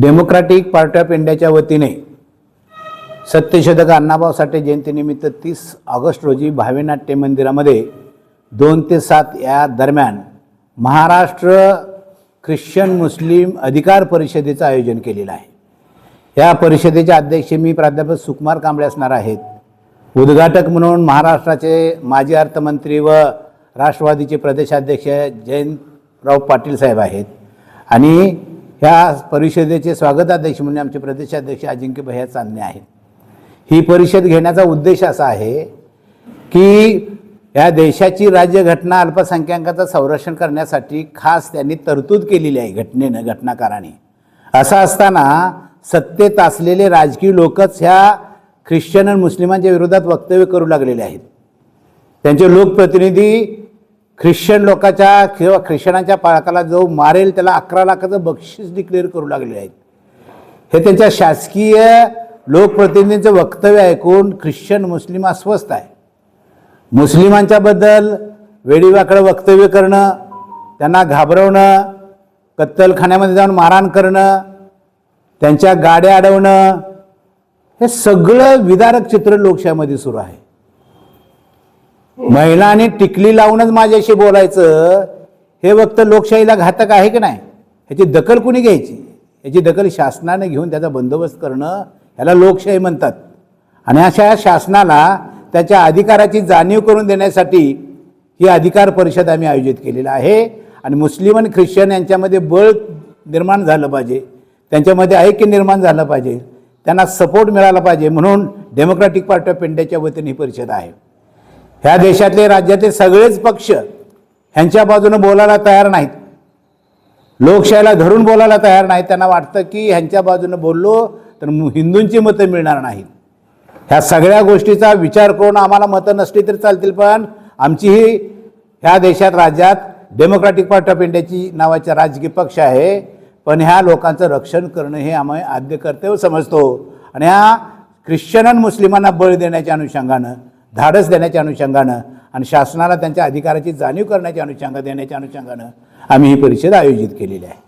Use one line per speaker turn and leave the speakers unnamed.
Democratic party of इंडियाच्या वतीने सत्यशोधक अण्णाभाऊ साठे जयंतीनिमित्त तीस ऑगस्ट रोजी भावेनाट्य मंदिरामध्ये दोन ते सात या दरम्यान महाराष्ट्र ख्रिश्चन मुस्लिम अधिकार परिषदेचं आयोजन केलेलं आहे. या परिषदेचे अध्यक्ष मी प्राध्यापक सुकुमार कांबळे असणार आहेत. उद्घाटक म्हणून महाराष्ट्राचे माजी अर्थमंत्री व राष्ट्रवादीचे प्रदेशाध्यक्ष जयंतराव पाटील साहेब आहेत. आणि ह्या परिषदेचे स्वागताध्यक्ष म्हणून आमचे प्रदेशाध्यक्ष अजिंक्य भैया चांदणे आहेत. ही परिषद घेण्याचा उद्देश असा आहे की या देशाची राज्यघटना अल्पसंख्याकाचं संरक्षण करण्यासाठी खास त्यांनी तरतूद केलेली आहे घटनेनं घटनाकाराने. असं असताना सत्तेत असलेले राजकीय लोकच ह्या ख्रिश्चन आणि मुस्लिमांच्या विरोधात वक्तव्य करू लागलेले आहेत. त्यांचे लोकप्रतिनिधी ख्रिश्चन लोकाच्या किंवा ख्रिश्चनांच्या पाळकाला जो मारेल त्याला अकरा लाखाचं बक्षीस डिक्लेअर करू लागले आहेत. हे त्यांच्या शासकीय लोकप्रतिनिधींचं वक्तव्य ऐकून ख्रिश्चन मुस्लिम अस्वस्थ आहे. मुस्लिमांच्याबद्दल वेडीवाकडं वक्तव्य करणं त्यांना घाबरवणं कत्तलखान्यामध्ये जाऊन मारहाण करणं त्यांच्या गाड्या अडवणं हे सगळं विदारक चित्र लोकशाहीमध्ये सुरू आहे. महिलांनी टिकली लावूनच माझ्याशी बोलायचं हे वक्त लोकशाहीला घातक आहे की नाही? ह्याची दखल कुणी घ्यायची? याची दखल शासनाने घेऊन त्याचा बंदोबस्त करणं ह्याला लोकशाही म्हणतात. आणि अशा शासनाला त्याच्या अधिकाराची जाणीव करून देण्यासाठी ही अधिकार परिषद आम्ही आयोजित केलेलं आहे. आणि मुस्लिम आणि ख्रिश्चन यांच्यामध्ये बळ निर्माण झालं पाहिजे. त्यांच्यामध्ये ऐक्य निर्माण झालं पाहिजे. त्यांना सपोर्ट मिळाला पाहिजे. म्हणून डेमोक्रॅटिक पार्टी ऑफ इंडियाच्या वतीने ही परिषद आहे. ह्या देशातले राज्यातले सगळेच पक्ष ह्यांच्या बाजूने बोलायला तयार नाहीत. लोकशाहीला धरून बोलायला तयार नाहीत. त्यांना वाटतं की ह्यांच्या बाजूने बोललो तर हिंदूंची मतं मिळणार नाहीत. ह्या सगळ्या गोष्टीचा विचार करून आम्हाला मतं नसली तरी चालतील पण आमची ही ह्या देशात राज्यात डेमोक्रॅटिक पार्टी ऑफ इंडियाची नावाचा राजकीय पक्ष आहे. पण ह्या लोकांचं रक्षण करणं हे आम्ही आद्य कर्तव्य समजतो. आणि ह्या ख्रिश्चन आणि मुस्लिमांना बळ देण्याच्या अनुषंगानं धाडस देण्याच्या अनुषंगानं आणि शासनाला त्यांच्या अधिकाराची जाणीव करण्याच्या अनुषंगानं देण्याच्या अनुषंगानं आम्ही ही परिषद आयोजित केलेली आहे.